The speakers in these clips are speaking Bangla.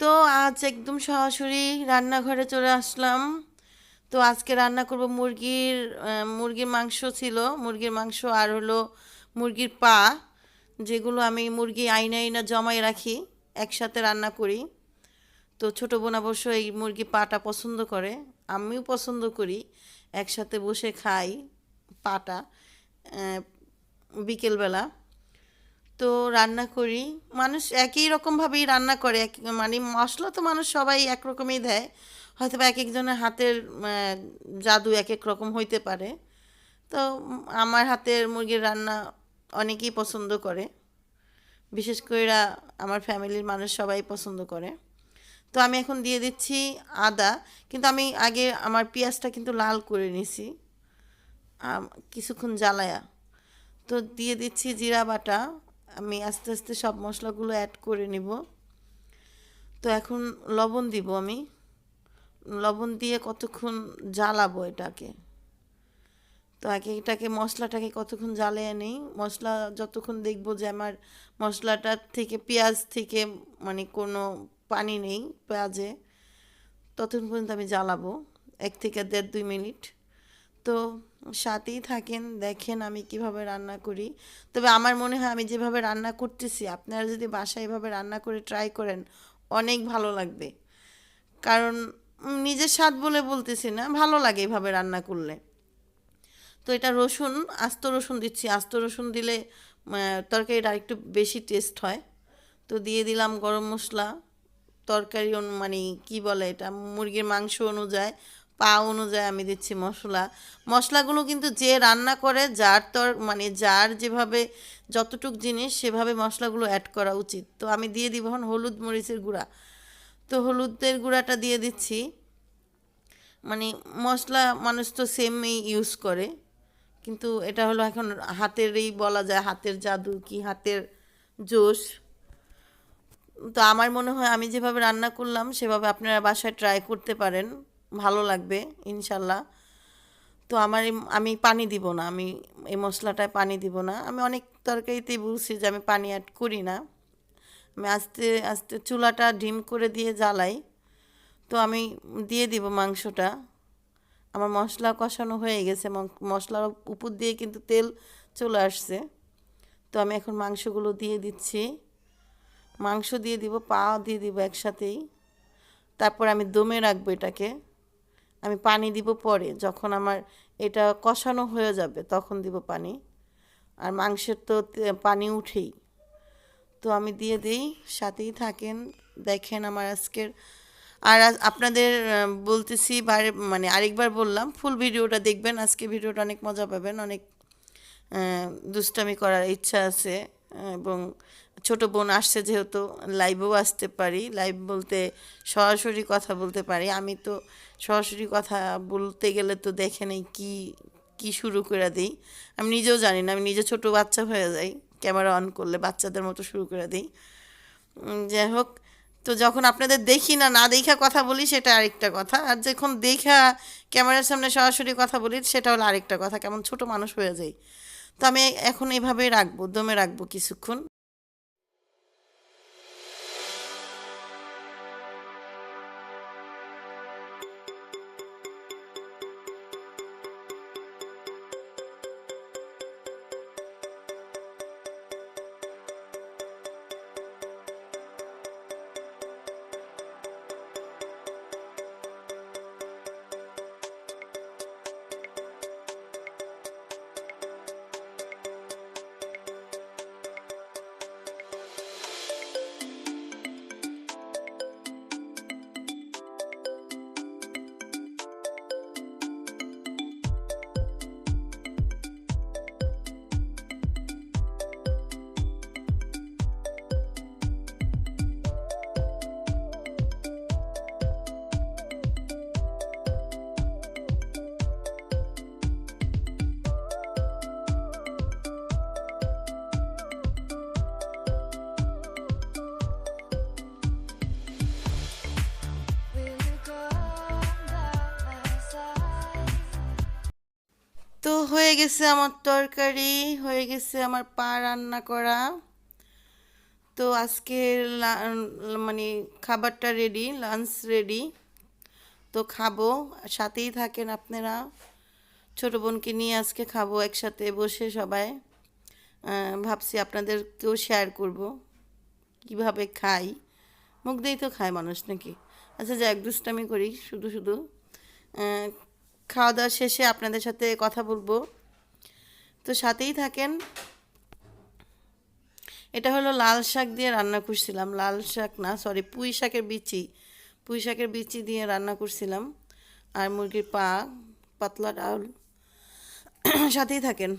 তো আজ একদম সরাসরি রান্নাঘরে চলে আসলাম। তো আজকে রান্না করব মুরগির মুরগির মাংস ছিল। মুরগির মাংস আর হলো মুরগির পা, যেগুলো আমি মুরগি আইনা আইনা জমাই রাখি, একসাথে রান্না করি। তো ছোটো বোন অবশ্য এই মুরগি পাটা পছন্দ করে, আমিও পছন্দ করি, একসাথে বসে খাই পাটা বিকেলবেলা। তো রান্না করি। মানুষ একই রকমভাবেই রান্না করে, এক মানে মশলা তো মানুষ সবাই একরকমই দেয়। হয়তো বা এক একজনের হাতের জাদু এক এক রকম হইতে পারে। তো আমার হাতের মুরগির রান্না অনেকেই পছন্দ করে। বিশেষ করে আমার ফ্যামিলির মানুষ সবাই পছন্দ করে। তো আমি এখন দিয়ে দিচ্ছি আদা। কিন্তু আমি আগে আমার পেঁয়াজটা কিন্তু লাল করে নিছি। কিছুক্ষণ জ্বালায়া। তো দিয়ে দিচ্ছি জিরা বাটা। আমি আস্তে আস্তে সব মশলাগুলো অ্যাড করে নিব। তো এখন লবণ দিব আমি। লবণ দিয়ে কতক্ষণ জ্বালাবো এটাকে? তো আগে এটাকে, মশলাটাকে কতক্ষণ জ্বালিয়ে নিই? মশলা যতক্ষণ দেখব যে আমার মশলাটার থেকে, পেঁয়াজ থেকে মানে কোনো পানি নেই পেঁয়াজে, ততক্ষণ পর্যন্ত আমি জ্বালাবো। এক থেকে দেড়, দুই মিনিট। তো সাথেই থাকেন, দেখেন আমি কীভাবে রান্না করি। তবে আমার মনে হয় আমি যেভাবে রান্না করতেছি, আপনারা যদি বাসায় এভাবে রান্না করে ট্রাই করেন, অনেক ভালো লাগবে। কারণ নিজের স্বাদ বলে বলতেছি না, ভালো লাগে এভাবে রান্না করলে। তো এটা রসুন, আস্ত রসুন দিচ্ছি। আস্ত রসুন দিলে তরকারিটা আরেকটু বেশি টেস্ট হয়। তো দিয়ে দিলাম গরম মশলা। তরকারি মানে কি বলে এটা, মুরগির মাংস অনুযায়ী পা অনুযায়ী আমি দিচ্ছি মশলা। মশলাগুলো কিন্তু যে রান্না করে, যার তর মানে যার যেভাবে যতটুক জিনিস, সেভাবে মশলাগুলো অ্যাড করা উচিত। তো আমি দিয়ে দিব এখন হলুদ মরিচের গুঁড়া। তো হলুদের গুঁড়াটা দিয়ে দিচ্ছি। মানে মশলা মানুষ তো সেমই ইউজ করে। কিন্তু এটা হলো এখন হাতেরই বলা যায়, হাতের জাদু কি হাতের জোশ। তো আমার মনে হয় আমি যেভাবে রান্না করলাম, সেভাবে আপনারা বাসায় ট্রাই করতে পারেন। ভালো লাগবে, ইনশাল্লাহ। তো আমার আমি পানি দিব না, আমি এই মশলাটায় পানি দিব না। আমি অনেক তরকারিতেই বুঝছি যে আমি পানি অ্যাড করি না। আমি আস্তে আস্তে চুলাটা ডিম করে দিয়ে জ্বালাই। তো আমি দিয়ে দিব মাংসটা। আমার মশলা কষানো হয়ে গেছে মশলার উপর দিয়ে কিন্তু তেল চলে আসছে। তো আমি এখন মাংসগুলো দিয়ে দিচ্ছি। মাংস দিয়ে দিব পা দিয়ে দিব একসাথেই। তারপর আমি দমে রাখব এটাকে। আমি পানি দিব পরে, যখন আমার এটা কষানো হয়ে যাবে, তখন দিব পানি। আর মাংসের তো পানি উঠেই। তো আমি দিয়ে দিই, সাথেই থাকেন। দেখেন আমার আজকের, আর আপনাদের বলতেছি বারে মানে আরেকবার বললাম, ফুল ভিডিওটা দেখবেন, আজকে ভিডিওটা অনেক মজা পাবেন, অনেক দুষ্টামি করার ইচ্ছা আছে। এবং ছোট বোন আসছে যেহেতু লাইভেও আসতে পারি। লাইভ বলতে সরাসরি কথা বলতে পারি। আমি তো সরাসরি কথা বলতে গেলে তো দেখে নেই কি কি শুরু করে দিই। আমি নিজেও জানি না, আমি নিজে ছোট বাচ্চা হয়ে যাই ক্যামেরা অন করলে বাচ্চাদের মতো শুরু করে দিই। যাই হোক, তো যখন আপনাদের দেখি না না দেখা কথা বলি, সেটা আরেকটা কথা। আর যখন দেখা ক্যামেরার সামনে সরাসরি কথা বলি, সেটা হলো আরেকটা কথা, কেমন ছোট মানুষ হয়ে যাই। তো আমি এখন এভাবে রাখব দমে রাখব কিছুক্ষণ। তো হয়ে গেছে আমার তরকারি, হয়ে গেছে আমার পা রান্না করা। তো আজকে মানে খাবারটা রেডি লাঞ্চ রেডি তো খাব, সাথেই থাকেন আপনারা। ছোট বোনকে নিয়ে আজকে খাব একসাথে বসে সবাই। ভাবছি আপনাদেরকেও শেয়ার করব। কীভাবে খাই? মুখ দিয়েই তো খায় মানুষ নাকি? আচ্ছা যাক দুষ্টামি করি, শুধু শুধু। খাওয়া দাওয়া শেষে আপনাদের সাথে কথা বলব। তো সাথেই থাকেন। এটা হলো লাল শাক দিয়ে রান্না করছিলাম। লাল শাক না সরি পুঁই শাকের বিচি। পুঁই শাকের বিচি দিয়ে রান্না করছিলাম। আর মুরগির পা, পাতলা ডাল। সাথেই থাকেন।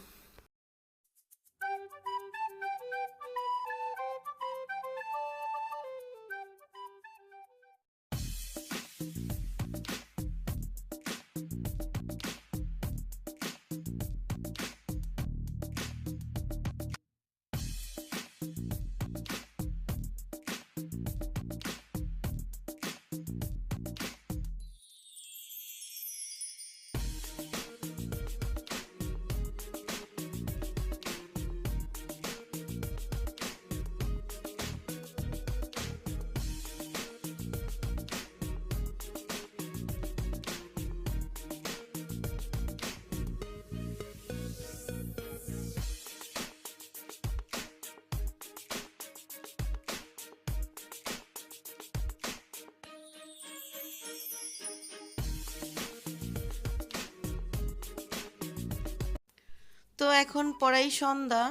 তো এখন পড়াই সন্ধ্যা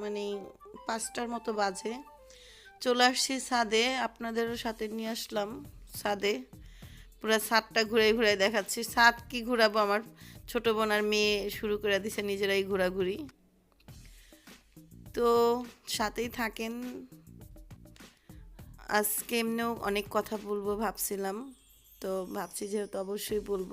মানে পাঁচটার মতো বাজে। চলে আসছি ছাদে, আপনাদেরও সাথে নিয়ে আসলাম ছাদে। পুরো ছাদটা ঘুরে ঘুরে দেখাচ্ছি। ছাদ কি ঘোরাবো? আমার ছোট বোন আর মেয়ে শুরু করে দিছে নিজেরাই ঘোরাঘুরি। তো সাথেই থাকেন। আজকে এমনিও অনেক কথা বলব ভাবছিলাম। তো ভাবছি যেহেতু অবশ্যই বলব।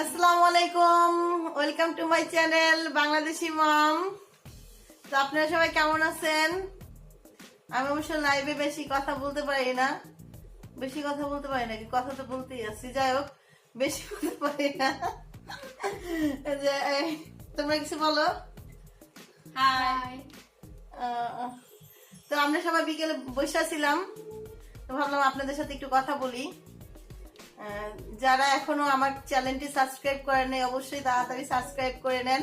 আসসালামু আলাইকুম। Welcome to my channel Bangladeshi mom তো আপনারা সবাই কেমন আছেন? আমি অবশ্য লাইভে বেশি কথা বলতে পারি না। বেশি কথা বলতে পারি না কথা তো বলতেই আছি। যাই হোক বেশি বলতে পারি না। যে তোমরা কিছু বলো? হাই তো আমরা সবাই বিকেলে বসে ছিলাম তো ভাবলাম আপনাদের সাথে একটু কথা বলি। যারা এখনও আমার চ্যানেলটি সাবস্ক্রাইব করেন নাই, অবশ্যই তাড়াতাড়ি সাবস্ক্রাইব করে নেন।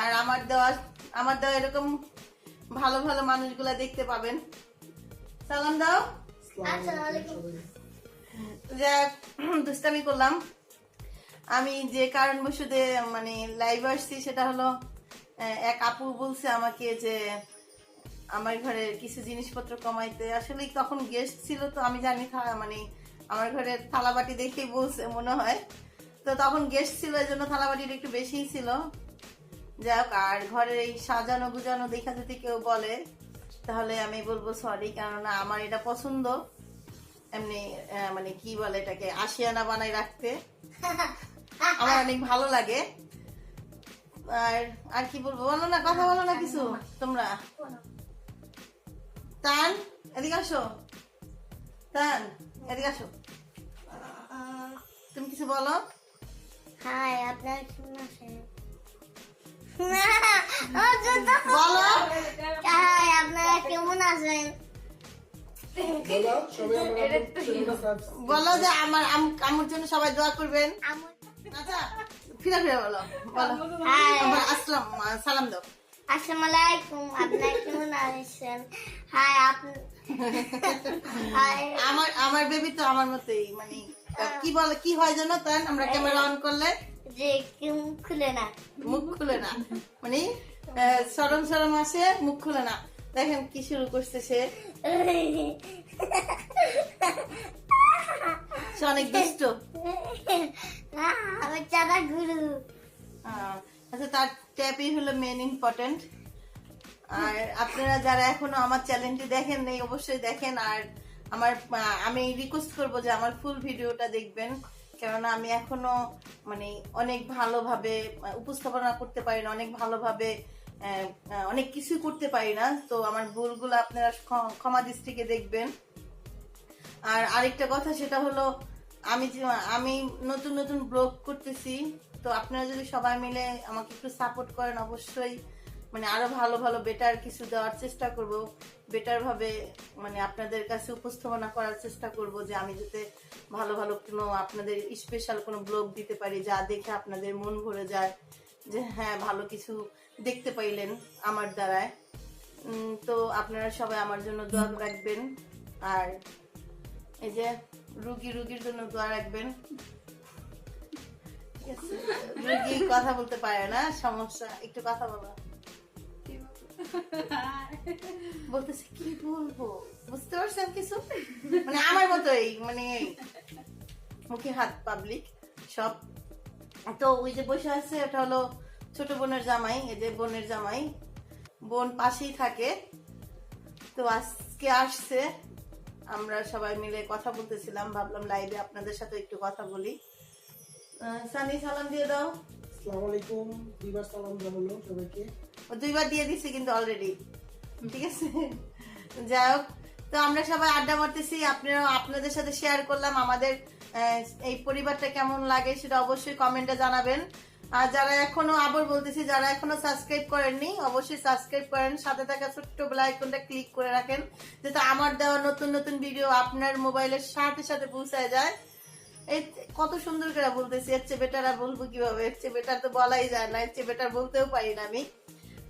আর আমার দেওয়া আমার দেওয়া এরকম ভালো ভালো মানুষগুলা দেখতে পাবেন। সালাম দাও। যে দুষ্টামি করলাম। আমি যে কারণবশতে মানে লাইভ আসছি, সেটা হলো এক আপু বলছে আমাকে যে, আমার ঘরে কিছু জিনিসপত্র কমাইতে। আসলে তখন গেস্ট ছিল তো আমি জানি মানে আমার ঘরে থালাবাটি দেখেই বলছে মনে হয়। তো তখন গেস্ট ছিল এই জন্য থালাবাটির একটু বেশিই ছিল। যাই হোক আর ঘরের এই সাজানো গুজানো দেখা যদি কেউ বলে তাহলে আমি বলব সরি কেননা আমার এটা পছন্দ। এমনি মানে কি বলে এটাকে আশিয়ানা বানাই রাখতে। আমার অনেক ভালো লাগে। আর আর কি বলব? বলো না কথা বলো না কিছু। তোমরা। তান এদিকে আসো। তান। এদিকে আসো। তুমি কিছু বলো? হাই আপনার কেমন আছেন? বলো। হাই আপনারা কেমন আছেন? বলো বলো যে আমার আমার জন্য সবাই দোয়া করবেন। আচ্ছা ফিরে ফিরে বলো বলো। আসলাম সালাম দাও। আসসালামু আলাইকুম আপনারা কেমন আছেন? হাই আপনি আমার আমার বেবি তো আমার মতোই মানে কি বলে কি হয় জানো তান আমরা ক্যামেরা অন করলে যে কেউ খুলে না। মুখ খুলে না। মানে সরম সরম আসে মুখ খুলে না। দেখেন কি শুরু করছে সে। অনেক দুষ্ট। আমার চারা গুরু। আহ, আচ্ছা তার ট্যাপই হলো মেন ইম্পর্টেন্ট আর আপনারা যারা এখনও আমার চ্যানেলটি দেখেন নেই, অবশ্যই দেখেন। আর আমার আমি রিকোয়েস্ট করব যে আমার ফুল ভিডিওটা দেখবেন। কেননা আমি এখনও মানে অনেক ভালোভাবে উপস্থাপনা করতে পারি না, অনেক ভালোভাবে অনেক কিছুই করতে পারি না। তো আমার ভুলগুলো আপনারা ক্ষ- ক্ষমা দৃষ্টিকে দেখবেন। আর আরেকটা কথা সেটা হলো, আমি আমি নতুন নতুন ব্লগ করতেছি। তো আপনারা যদি সবাই মিলে আমাকে একটু সাপোর্ট করেন, অবশ্যই মানে আরও ভালো ভালো বেটার কিছু দেওয়ার চেষ্টা করব বেটার ভাবে মানে আপনাদের কাছে উপস্থাপনা করার চেষ্টা করব যে আমি যাতে ভালো ভালো কোনো আপনাদের স্পেশাল কোনো ব্লগ দিতে পারি, যা দেখে আপনাদের মন ভরে যায়, যে হ্যাঁ ভালো কিছু দেখতে পাইলেন আমার দ্বারায়। তো আপনারা সবাই আমার জন্য দোয়া রাখবেন। আর এই যে রুগী, রুগীর জন্য দোয়া রাখবেন। রুগী কথা বলতে পারে না, সমস্যা, একটু কথা বলো। বলতেছে কি বলব? বুঝতে পারছেন কিছু? মানে আমার মতোই মানে মুখে হাত পাবলিক সব। তো ওই যে বসে আছে ওটা হলো ছোট বোনের জামাই যে বোনের জামাই। বোন পাশেই থাকে। তো আজকে আসছে। আমরা সবাই মিলে কথা বলতেছিলাম ভাবলাম লাইভে আপনাদের সাথে একটু কথা বলি। আহ, সানি সালাম দিয়ে দাও। আসসালামু আলাইকুম। দুইবার সালাম জানালো সবাইকে। দুইবার দিয়ে দিচ্ছে কিন্তু অলরেডি ঠিক আছে? যাই হোক, তো আমরা সবাই আড্ডা মারতেছি। আপনারা আপনাদের সাথে শেয়ার করলাম আমাদের এই পরিবারটা কেমন লাগে সেটা অবশ্যই কমেন্টে জানাবেন। আর যারা এখনও আবার বলতেছি, যারা এখনও সাবস্ক্রাইব করেননি, অবশ্যই সাবস্ক্রাইব করেন। সাথে থাকা ছোট্ট বেল আইকনটা ক্লিক করে রাখেন, যাতে আমার দেওয়া নতুন নতুন ভিডিও আপনার মোবাইলের সাথে সাথে পৌঁছায় যায়। এই কত সুন্দর করে বলতেছি, এর চেয়ে বেটার আর বলব কীভাবে? এর চেয়ে বেটার তো বলাই যায় না, এর চেয়ে বেটার বলতেও পারি না আমি।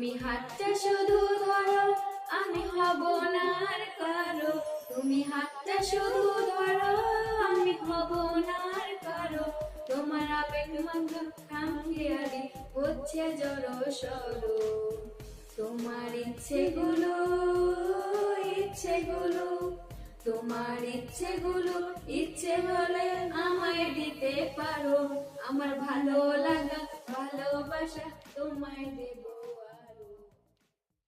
তুমি হাতটা শুধু ধরো, আমি হব না আর কারও। তুমি হাতটা শুধু ধরো, আমি হব না আর কারও। তোমার আবেগ মাথা খামখেয়ালি হচ্ছে জড়ো সরো তোমার ইচ্ছেগুলো ইচ্ছেগুলো, তোমার ইচ্ছেগুলো, ইচ্ছে হলে আমায় দিতে পারো। আমার ভালো লাগা, ভালোবাসা তোমায় দেব।